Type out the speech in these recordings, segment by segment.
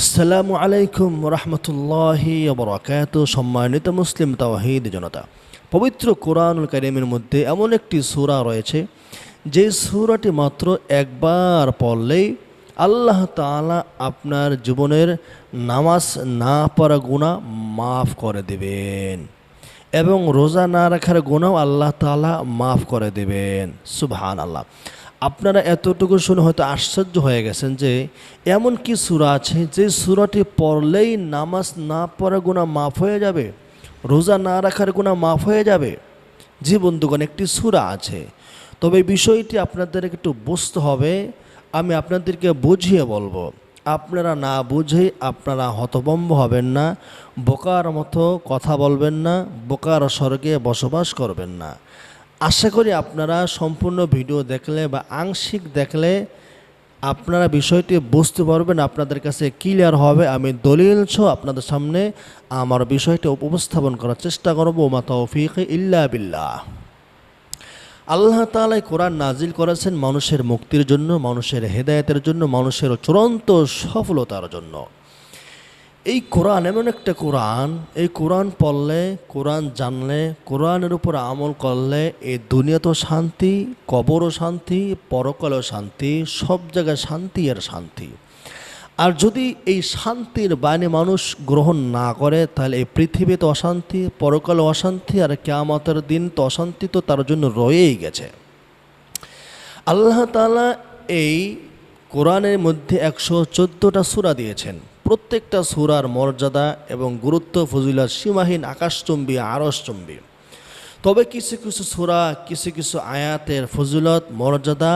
আসসালামু আলাইকুম রহমতুল্লাহি বরাকাত সম্মানিত মুসলিম তাওহিদ জনতা, পবিত্র কোরআনুল কারিমের মধ্যে এমন একটি সুরা রয়েছে, যে সুরাটি মাত্র একবার পড়লেই আল্লাহ তাআলা আপনার জীবনের নামাজ না পড়া গুণা মাফ করে দেবেন এবং রোজা না রাখার গুণাও আল্লাহ তাআলা মাফ করে দেবেন। সুবহান আল্লাহ আপনারা এতটুকু শুনে হয়তো আশ্চর্য হয়ে গেছেন যে এমন কি সূরা আছে? যে সূরাটি পড়লেই নামাজ না পড়া গুণা মাফ হয়ে যাবে, রোজা না রাখার গুণা মাফ হয়ে যাবে? জি বন্ধুগণ, একটি সূরা আছে। তবে বিষয়টি আপনাদের একটু বুঝতে হবে, আমি আপনাদেরকে বুঝিয়ে বলব। আপনারা না বুঝে আপনারা হতভম্ব হবেন না, বোকার মতো কথা বলবেন না, বোকার স্বর্গে বসবাস করবেন না। আশা করি আপনারা সম্পূর্ণ ভিডিও দেখলে বা আংশিক দেখলে আপনারা বিষয়টি বুঝতে পারবেন, আপনাদের কাছে ক্লিয়ার হবে। আমি দলিল ছ আপনাদের সামনে আমার বিষয়টি উপস্থাপন করার চেষ্টা করব। মা তৌফিক ইল্লা বিল্লাহ। আল্লাহ তালাই কোরআন নাজিল করেছেন মানুষের মুক্তির জন্য, মানুষের হেদায়েতের জন্য, মানুষের চূড়ান্ত সফলতার জন্য। এই কোরআন, এমন একটা কোরআন, এই কোরআন পড়লে, কোরআন জানলে, কোরআনের উপর আমল করলে এই দুনিয়াতেও শান্তি, কবরও শান্তি, পরকালেও শান্তি, সব জায়গায় শান্তি আর শান্তি। আর যদি এই শান্তির বাণী মানুষ গ্রহণ না করে, তাহলে এই পৃথিবীতে অশান্তি পরকালে অশান্তি আর কেয়ামতের দিন তো অশান্তি তো তার জন্য রয়েই গেছে। আল্লাহ তালা এই কোরআনের মধ্যে একশো চোদ্দোটা সূরা দিয়েছেন। প্রত্যেকটা সূরার মর্যাদা এবং গুরুত্ব, ফজিলত, সীমাহীন আকাশচুম্বী আরসচুম্বী তবে কিছু কিছু সূরা, কিছু কিছু আয়াতের ফজিলত, মর্যাদা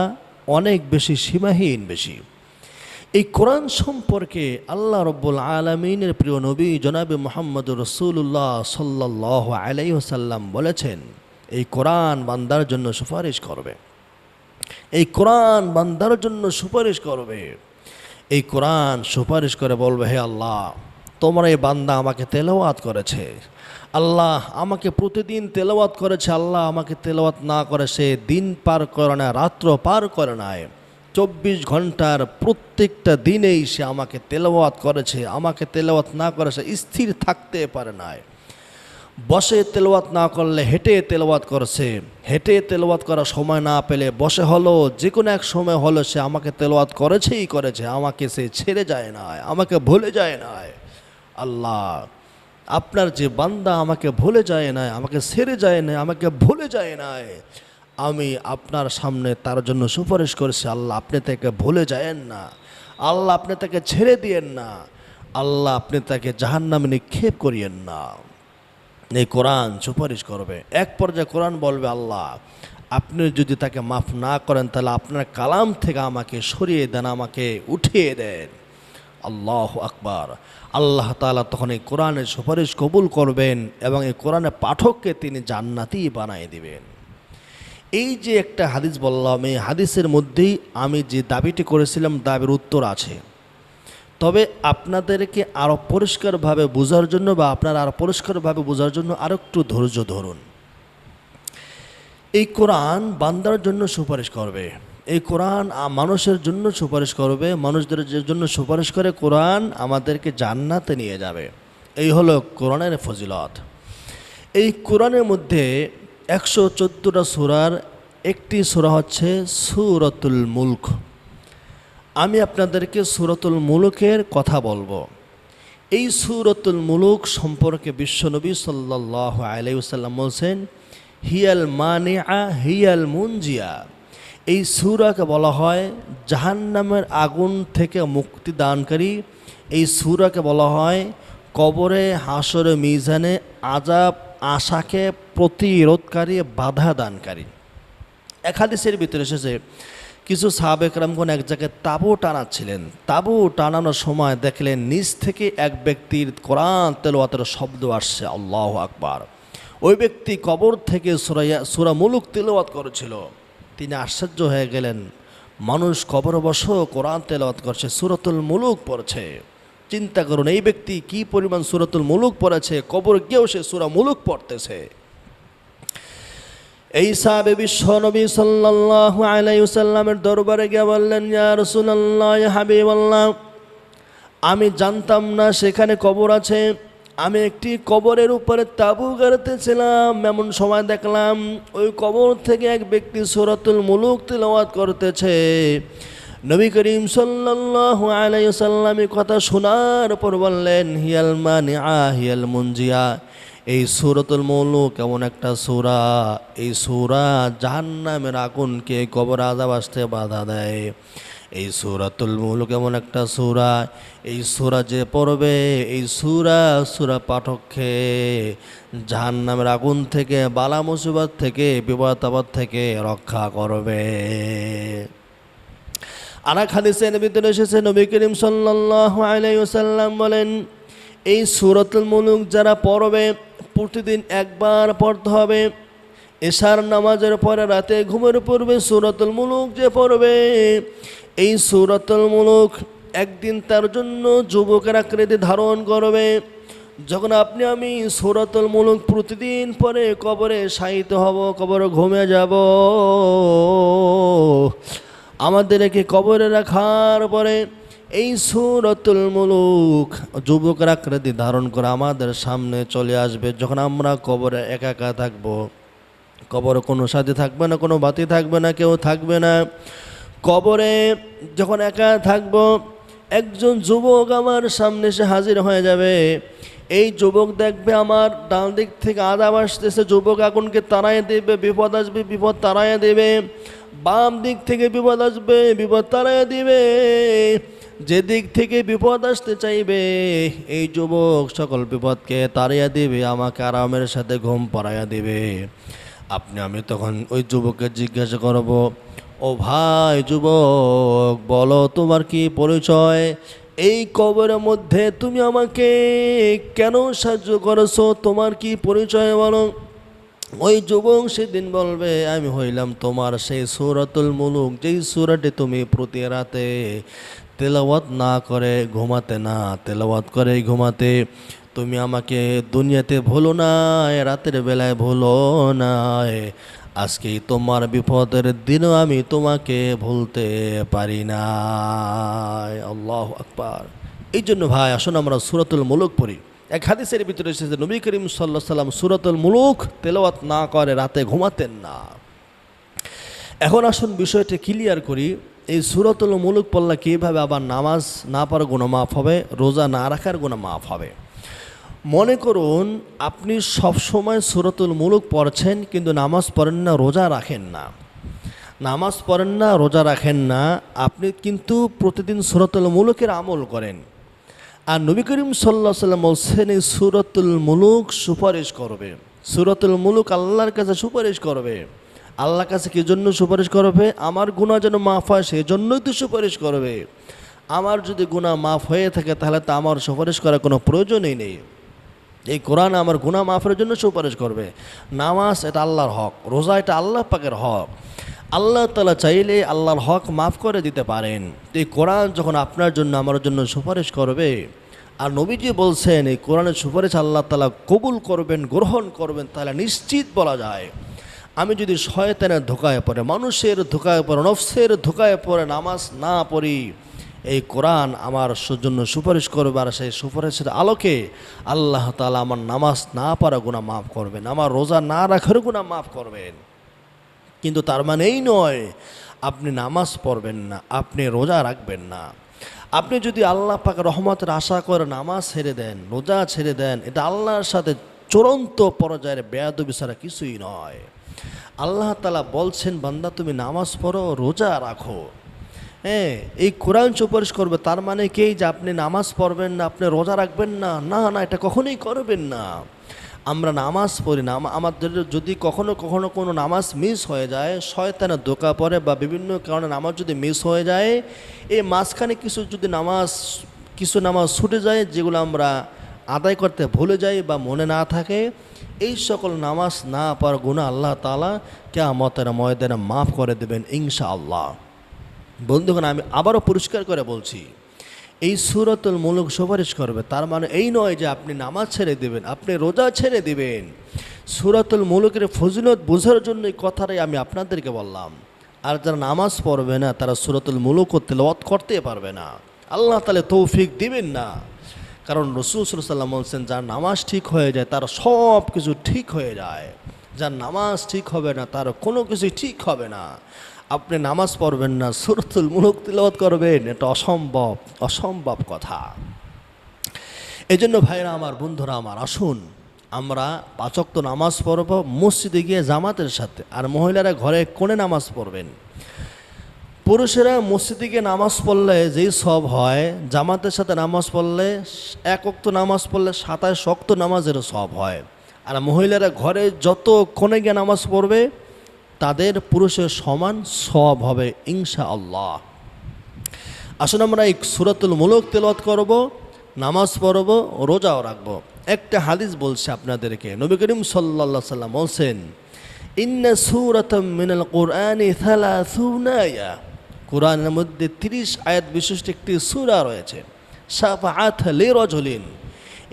অনেক বেশি, সীমাহীন বেশি। এই কোরআন সম্পর্কে আল্লাহ রব্বুল আলমিনের প্রিয় নবী জনাবে মোহাম্মদ রসুল্লাহ সাল্লাহ আলাইসাল্লাম বলেছেন, এই কোরআন বান্দার জন্য সুপারিশ করবে। এই কোরআন বান্দার জন্য সুপারিশ করবে। এই কোরআন সুপারিশ করে বলবে, হে আল্লাহ, তোমার এই বান্দা আমাকে তেলাওয়াত করেছে। আল্লাহ আমাকে প্রতিদিন তেলাওয়াত করেছে, আল্লাহ আমাকে তেলাওয়াত না করে সে দিন পার করে না, রাত্র পার করে নাই। চব্বিশ ঘণ্টার প্রত্যেকটা দিনেই সে আমাকে তেলাওয়াত করেছে, আমাকে তেলাওয়াত না করে সে স্থির থাকতে পারে নাই। বসে তেলাওয়াত না করলে হেঁটে তেলাওয়াত করছে। হেঁটে তেলাওয়াত করার সময় না পেলে বসে হলো যে কোনো এক সময় হলো সে আমাকে তেলাওয়াত করেছেই করেছে, আমাকে সে ছেড়ে যায় না আমাকে ভুলে যায় না আল্লাহ, আপনার যে বান্দা আমাকে ভুলে যায় না আমাকে ছেড়ে যায় না আমাকে ভুলে যায় না আমি আপনার সামনে তার জন্য সুপারিশ করেছি, আল্লাহ আপনি তাকে ভুলে যায়েন না, আল্লাহ আপনি তাকে ছেড়ে দিয়েন না, আল্লাহ আপনি তাকে জাহান্নামে নিক্ষেপ করিয়েন না। এই কোরআন সুপারিশ করবে। এক পর্যায়ে কোরআন বলবে, আল্লাহ, আপনি যদি তাকে মাফ না করেন, তাহলে আপনার কালাম থেকে আমাকে সরিয়ে দেন, আমাকে উঠিয়ে দেন। আল্লাহ আকবার। আল্লাহ তালা তখন এই কোরআনের সুপারিশ কবুল করবেন এবং এই কোরআনের পাঠককে তিনি জান্নাতি বানিয়ে দিবেন। এই যে একটা হাদিস বললাম, এই হাদিসের মধ্যেই আমি যে দাবিটি করেছিলাম, দাবির উত্তর আছে। তবে আপনাদেরকে আরও পরিষ্কারভাবে বোঝার জন্য বা আপনারা আরও পরিষ্কারভাবে বোঝার জন্য আরও একটু ধৈর্য ধরুন। এই কোরআন বান্দার জন্য সুপারিশ করবে। এই কোরআন মানুষের জন্য সুপারিশ করবে, মানুষদের জন্য সুপারিশ করে কোরআন আমাদেরকে জান্নাতে নিয়ে যাবে। এই হলো কোরআনের ফজিলত। এই কোরআনের মধ্যে একশো চোদ্দোটা সুরার একটি সুরা হচ্ছে সুরতুল মুলক। আমি আপনাদেরকে সুরতুল মুলুকের কথা বলব। এই সুরতুল মুলুক সম্পর্কে বিশ্বনবী সাল্লাহ আলাইসাল্লাম বলছেন, হিয়াল মানে আ হিয়াল মুনজিয়া। এই সুরাকে বলা হয় জাহান্নামের আগুন থেকে মুক্তি দানকারী। এই সুরাকে বলা হয় কবরে হাসরে মিজানে আজাব আশাকে প্রতিরোধকারী, বাধা দানকারী। এক হাদিসের ভিতরে এসেছে কিছু সাহাবেক রামগণ এক জায়গায় তাবু টানাচ্ছিলেন। তাবু টানানোর সময় দেখলেন নিচ থেকে এক ব্যক্তির কোরআন তেলোয়াতের শব্দ আসছে, আল্লাহ আকবার। ওই ব্যক্তি কবর থেকে সুরাইয়া সুরা মুলুক তেলোয়াত করেছিল। তিনি আশ্চর্য হয়ে গেলেন, মানুষ কবর বস কোরআন তেলাওয়াত করছে, সুরতুল মুলুক পড়ছে। চিন্তা করুন, এই ব্যক্তি কি পরিমাণ সুরতুল মুলুক পড়েছে? কবর গিয়েও সে সুরা মুলুক পড়তেছে। এই সাহাবে বিশ্ব নবী সাল্লাল্লাহু আলাইহি সাল্লামের দরবারে গিয়ে বললেন, ইয়া রাসূলুল্লাহ হাবিবাল্লাহ, আমি জানতাম না সেখানে কবর আছে। আমি একটি কবরের উপরে তাবু গাড়তেছিলাম, এমন সময় দেখলাম ওই কবর থেকে এক ব্যক্তি সুরাতুল মুলুক তিলাওয়াত করতেছে। নবী করিম সাল্লাল্লাহু আলাইহি সাল্লাম কথা শোনার পর বললেন, হিয়াল মানিআ, হিয়াল মুনজিয়া। এই সুরতুল মুলুক কেমন একটা সুরা? এই সূরা জাহান্নামের আগুনকে কবর আযাব আসতে বাধা দেয়। এই সুরাতুল মুলুক কেমন একটা সুরা? এই সূরা যে পড়বে, এই সুরা সূরা পাঠককে জাহান্নামের আগুন থেকে, বালা মুসিবত থেকে, বিপদ আপদ থেকে রক্ষা করবে। আরেক হাদিসের ভিতরে এসেছে, নবী করিম সাল্লাল্লাহু আলাইহি ওয়াসাল্লাম বলেন এই সূরাতুল মুলুক যারা পড়বে, প্রতিদিন একবার পড়তে হবে। এশার নামাজের পরে রাতে ঘুমের পূর্বে সূরাতুল মুলুক যে পড়বে, এই সূরাতুল মুলুক একদিন তার জন্য যুবকের আকৃতি ধারণ করবে। যখন আপনি আমি সূরাতুল মুলুক প্রতিদিন পরে কবরে শায়িত হব, কবরে ঘুমে যাব, আমাদেরকে কবরে রাখার পরে এই সুরতুল মুলুক যুবকের আকৃতি ধারণ করে আমাদের সামনে চলে আসবে যখন আমরা কবরে একা একা থাকব। কবরে কোনো সাথী থাকবে না, কোনো বাতি থাকবে না, কেউ থাকবে না। কবরে যখন একা থাকব, একজন যুবক আমার সামনে এসে হাজির হয়ে যাবে। এই যুবক দেখবে আমার ডান দিক থেকে আদাব আসতেছে, যুবক আগুনকে তাড়াইয়ে দেবে, বিপদ আসবে, বিপদ তাড়াইয়ে দেবে। বাম দিক থেকে বিপদ আসবে, বিপদ তাড়াইয়ে দিবে। যে দিক থেকে বিপদ আসতে চাইবে, এই যুবক সকল বিপদকে তাড়িয়ে দিবে, আমাকে আরামের সাথে ঘুম পড়াইয়া দিবে। আপনি, আমি তখন ওই যুবককে জিজ্ঞাসা করব, ও ভাই যুবক, বলো তোমার কি পরিচয়? এই কবরের মধ্যে তুমি আমাকে কেন সাহায্য করেছ? তোমার কি পরিচয় বলো? ওই যুবক সেদিন বলবে, আমি হইলাম তোমার সেই সুরাতুল মুলুক, যেই সুরাটি তুমি প্রতি রাতে তেলাওয়াত না করে ঘুমাতে না, তেলাওয়াত করে ঘুমাতে তুমি আমাকে দুনিয়াতে ভুলো না, রাতের বেলায় ভুলো না। আজকে তোমার বিপদের দিনও আমি তোমাকে ভুলতে পারি না। আল্লাহ আকবার। এই জন্য ভাই, আসুন আমরা সুরাতুল মুলুক পড়ি। এক হাদিসের ভিতরে এসেছে নবী করিম সাল্লাহ সাল্লাম সুরাতুল মুলুক তেলাওয়াত না করে রাতে ঘুমাতেন না। এখন আসুন বিষয়টি ক্লিয়ার করি, এই সুরতুল মুলুক পড়লে কীভাবে আবার নামাজ না পার গুণা মাফ হবে, রোজা না রাখার গুণা মাফ হবে? মনে করুন, আপনি সবসময় সুরতুল মুলুক পড়ছেন কিন্তু নামাজ পড়েন না, রোজা রাখেন না। নামাজ পড়েন না, রোজা রাখেন না, আপনি কিন্তু প্রতিদিন সুরতুল মুলুকের আমল করেন। আর নবী করিম সাল্লাহ সাল্লাম এই সুরতুল মুলুক সুপারিশ করবে। সুরতুল মুলুক আল্লাহর কাছে সুপারিশ করবে। আল্লাহর কাছে কি জন্য সুপারিশ করবে? আমার গুণা যেন মাফ হয় সেই জন্যই তো সুপারিশ করবে। আমার যদি গুণা মাফ হয়ে থাকে, তাহলে তো আমার সুপারিশ করার কোনো প্রয়োজনই নেই। এই কোরআন আমার গুণা মাফের জন্য সুপারিশ করবে। নামাজ এটা আল্লাহর হক, রোজা এটা আল্লাহ পাকের হক। আল্লাহ তালা চাইলে আল্লাহর হক মাফ করে দিতে পারেন। এই কোরআন যখন আপনার জন্য, আমার জন্য সুপারিশ করবে, আর নবীজি বলছেন, এই কোরআনের সুপারিশ আল্লাহ তালা কবুল করবেন, গ্রহণ করবেন, তাহলে নিশ্চিত বলা যায়। আমি যদি শয়তানের ধোকায় পড়ে, মানুষের ধোকায় পড়ে, নফসের ধোকায় পড়ে নামাজ না পড়ি, এই কোরআন আমার জন্য সুপারিশ করবে, আর সেই সুপারিশের আলোকে আল্লাহ তালা আমার নামাজ না পারা গুণা মাফ করবেন, আমার রোজা না রাখার গুণা মাফ করবেন। কিন্তু তার মানে এই নয় আপনি নামাজ পড়বেন না, আপনি রোজা রাখবেন না। আপনি যদি আল্লাহ পাক রহমতের আশা করে নামাজ ছেড়ে দেন, রোজা ছেড়ে দেন, এটা আল্লাহর সাথে চূড়ান্ত পর্যায়ের বেয়াদবি ছাড়া কিছুই নয়। আল্লাহ তালা বলছেন, বান্দা তুমি নামাজ পড়ো, রোজা রাখো। হ্যাঁ এই কোরআন সুপারিশ করবে, তার মানে কি? যে আপনি নামাজ পড়বেন না, আপনি রোজা রাখবেন না না না, এটা কখনোই করবেন না। আমরা নামাজ পড়ি না আমাদের যদি কখনো কখনো কোনো নামাজ মিস হয়ে যায়, শয়তানের দোকা পড়ে বা বিভিন্ন কারণে নামাজ যদি মিস হয়ে যায় এই মাঝখানে কিছু যদি নামাজ, কিছু নামাজ ছুটে যায়, যেগুলো আমরা আদায় করতে ভুলে যাই বা মনে না থাকে, এই সকল নামাজ না পার গুণা আল্লাহ তালা কেমতের ময়দানে মাফ করে দেবেন ইনশা আল্লাহ বন্ধুগণ, আমি আবারও পরিষ্কার করে বলছি এই সুরতুল মুলুক সুপারিশ করবে। তার মানে এই নয় যে আপনি নামাজ ছেড়ে দেবেন, আপনি রোজা ছেড়ে দিবেন। সুরাতুল মুলুকের ফজিলত বোঝার জন্য এই কথাটাই আমি আপনাদেরকে বললাম। আর যারা নামাজ পড়বে না, তারা সুরাতুল মুলুক তেলাওয়াত করতে পারবে না। আল্লাহ তালে তৌফিক দিবেন না। কারণ রসুল সাল্লাম বলছেন, যার নামাজ ঠিক হয়ে যায়, তার সব কিছু ঠিক হয়ে যায়। যার নামাজ ঠিক হবে না, তার কোনো কিছুই ঠিক হবে না। আপনি নামাজ পড়বেন না, সুরতুল মুলুক তিলবত করবেন, এটা অসম্ভব অসম্ভব কথা। এই জন্য ভাইরা আমার, বন্ধুরা আমার, আসুন, আমরা পাচক তো নামাজ পড়ব, মসজিদে গিয়ে জামাতের সাথে, আর মহিলারা ঘরে কোণে নামাজ পড়বেন। পুরুষেরা মসজিদে গিয়ে নামাজ পড়লে যেই সব হয়, জামাতের সাথে নামাজ পড়লে এক অক্ত নামাজ পড়লে সাতাশ শক্ত নামাজেরও সব হয়। আর মহিলারা ঘরে যত কোণে গিয়ে নামাজ পড়বে তাদের পুরুষের সমান সব হবে ইনশা আল্লাহ আসুন আমরা এই সুরাতুল মুলক তেলত করব, নামাজ পড়ব, রোজাও রাখব। একটা হাদিস বলছে আপনাদেরকে, নবী করিম সাল্লা সাল্লাম বলছেন, ইন্না সুরাতম মিনাল কোরআনি কোরআনের মধ্যে তিরিশ আয়াত বিশিষ্ট একটি সূরা রয়েছে, সাফাআত লিরাজুলিন।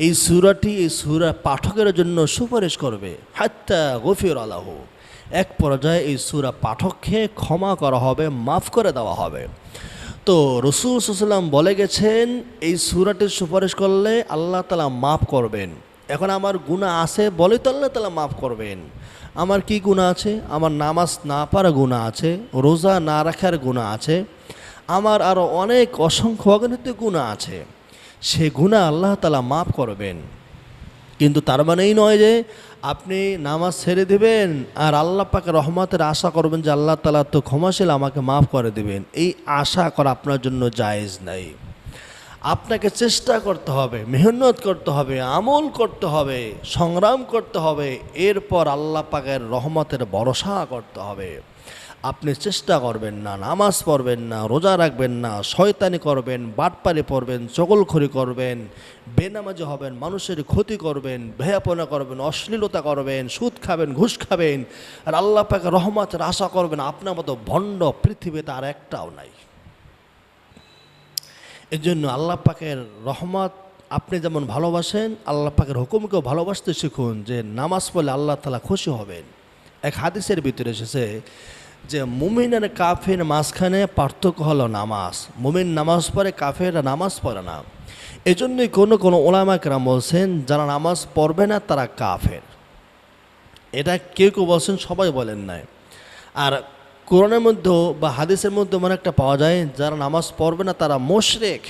এই সূরাটি এই সূরা পাঠকের জন্য সুপারিশ করবে, হাত্তা গফির আলাহ এক পর্যায়ে এই সুরা পাঠককে ক্ষমা করা হবে, মাফ করে দেওয়া হবে। তো রসুল সাল্লাম বলে গেছেন, এই সুরাটির সুপারিশ করলে আল্লাহ তালা মাফ করবেন। এখন আমার গুণা আছে বলে তো আল্লাহ তালা মাফ করবেন। আমার কি গুণা আছে? আমার নামাজ না পারা গুণা আছে, রোজা না রাখার গুণা আছে, আমার আরও অনেক অসংখ্য অগণিত গুণা আছে। সে গুণা আল্লাহ তালা মাফ করবেন। কিন্তু তার মানে এই নয় যে আপনি নামাজ ছেড়ে দেবেন আর আল্লাহ পাকে রহমতের আশা করবেন যে আল্লাহ তালা তো ক্ষমাশীল আমাকে মাফ করে দেবেন। এই আশা করা আপনার জন্য জায়েজ নাই। আপনাকে চেষ্টা করতে হবে, মেহনত করতে হবে, আমল করতে হবে, সংগ্রাম করতে হবে। এরপর আল্লাহ পাকের রহমতের ভরসা করতে হবে। আপনি চেষ্টা করবেন না, নামাজ পড়বেন না, রোজা রাখবেন না, শয়তানি করবেন, বাটপারি পড়বেন, চগলখড়ি করবেন, বেনামাজি হবেন, মানুষের ক্ষতি করবেন, ভেয়াপনা করবেন, অশ্লীলতা করবেন, সুদ খাবেন, ঘুষ খাবেন, আর আল্লাহ পাকে রহমতের আশা করবেন আপনার মতো ভণ্ড পৃথিবীতে আর একটাও নাই। এর জন্য আল্লাহ পাকের রহমত আপনি যেমন ভালোবাসেন, আল্লাহ পাকের হুকুমকেও ভালোবাসতে শিখুন যে নামাজ পড়লে আল্লাহ তালা খুশি হবেন। এক হাদিসের ভিতরে এসেছে যে মুমিন আর কাফের মাঝখানে পার্থক্য হলো নামাজ। মুমিন নামাজ পড়ে কাফের নামাজ পড়ে না। এজন্যই কোনো কোনো ওলামাকরাম বলছেন, যারা নামাজ পড়বে না, তারা কাফের। এটা কেউ কেউ বলছেন, সবাই বলেন নাই। আর কোরআনের মধ্যেও বা হাদিসের মধ্যে মনে একটা পাওয়া যায়, যারা নামাজ পড়বে না, তারা মোশরেক।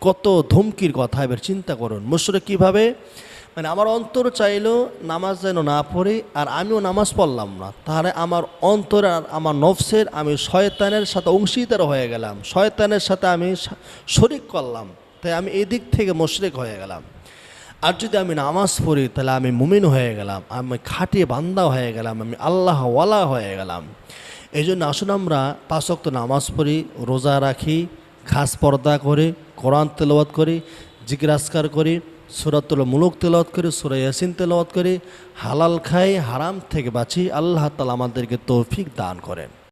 কত ধমকির কথা, এবার চিন্তা করুন। মোশরেক কীভাবে? মানে আমার অন্তর চাইলো নামাজ যেন না পড়ি আর আমিও নামাজ পড়লাম না। তাহলে আমার অন্তর আর আমার নফসের আমি শয়তানের সাথে অংশীদার হয়ে গেলাম। শয়তানের সাথে আমি শরিক করলাম। তাই আমি এদিক থেকে মোশরেক হয়ে গেলাম। আর যদি আমি নামাজ পড়ি, তাহলে আমি মুমিন হয়ে গেলাম। আমি খাঁটি বান্দা হয়ে গেলাম। আমি আল্লাহ ওয়ালা হয়ে গেলাম। এই জন্য আসুন আমরা পাঁচক্ত নামাজ পড়ি, রোজা রাখি ঘাস পর্দা করি, কোরআন তেলাওয়াত করি জিজ্ঞাসকার করি। সুরাতুল মুলুক তেলাওয়াত করি, সুরা ইয়াসিন তেলাওয়াত করি। হালাল খাই, হারাম থেকে বাঁচি, আল্লাহ তালা আমাদেরকে তৌফিক দান করেন।